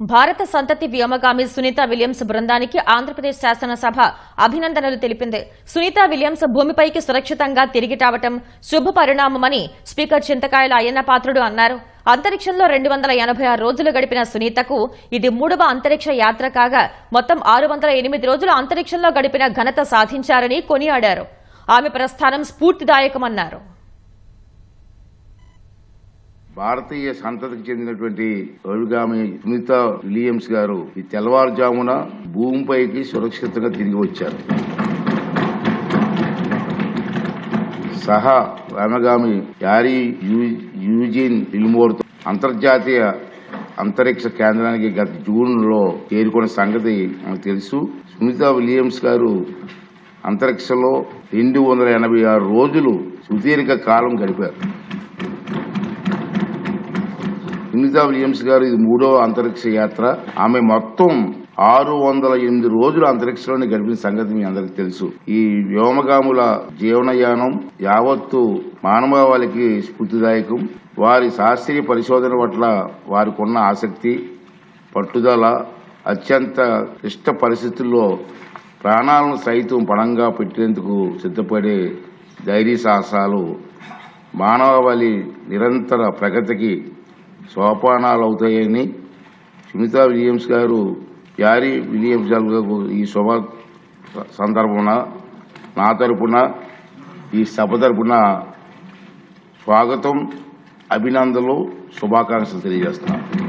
భారత సంతతి వ్యోమగామి సునీత విలియమ్స్ బృందానికి ఆంధ్రప్రదేశ్ శాసనసభ అభినందనలు తెలిపింది. సునీత విలియమ్స్ భూమిపైకి సురక్షితంగా తిరిగి రావటం శుభ పరిణామమని స్పీకర్ చింతకాయల అయ్యన్న పాత్రుడు అన్నారు. అంతరిక్షంలో రెండు వందల ఎనభై ఆరు రోజులు గడిపిన సునీతకు ఇది మూడవ అంతరిక్ష యాత్ర కాగా మొత్తం ఆరు వందల ఎనిమిది రోజులు అంతరిక్షంలో గడిపిన ఘనత సాధించారని కొనియాడారు. ఆమె ప్రస్థానం స్ఫూర్తిదాయకమన్నారు. భారతీయ సంతతికి చెందినటువంటి అడుగామి సునీత విలియమ్స్ గారు ఈ తెల్లవారుజామున భూమిపైకి సురక్షితంగా తిరిగి వచ్చారు. సహా రామగామి యారీ యూ- యూజిన్ విల్మోర్ అంతర్జాతీయ అంతరిక్ష కేంద్రానికి గత జూన్లో చేరుకున్న సంగతి మనకు తెలుసు. సునీత విలియమ్స్ గారు అంతరిక్షంలో రెండు వందల ఎనభై ఆరు రోజులు సుదీర్ఘ కాలం గడిపారు. సునీతా విలియమ్స్ గారు ఇది మూడో అంతరిక్ష యాత్ర. ఆమె మొత్తం ఆరు వందల ఎనిమిది రోజులు అంతరిక్షంలోనే గడిపిన సంగతి మీ అందరికి తెలుసు. ఈ వ్యోమగాముల జీవనయానం యావత్తు మానవాళికి స్ఫూర్తిదాయకం. వారి శాస్త్రీయ పరిశోధన పట్ల వారికి ఉన్న ఆసక్తి పట్టుదల అత్యంత క్లిష్ట పరిస్థితుల్లో ప్రాణాలను సైతం పణంగా పెట్టేందుకు సిద్ధపడే ధైర్య సాహసాలు మానవాళి నిరంతర ప్రగతికి సోపానాలు అవుతాయని సుమితా విలియమ్స్ గారు ప్యారీ విలియమ్స్ గారు ఈ శుభ సందర్భమున నా తరపున ఈ సభ తరపున స్వాగతం అభినందనలు శుభాకాంక్షలు తెలియజేస్తున్నాను.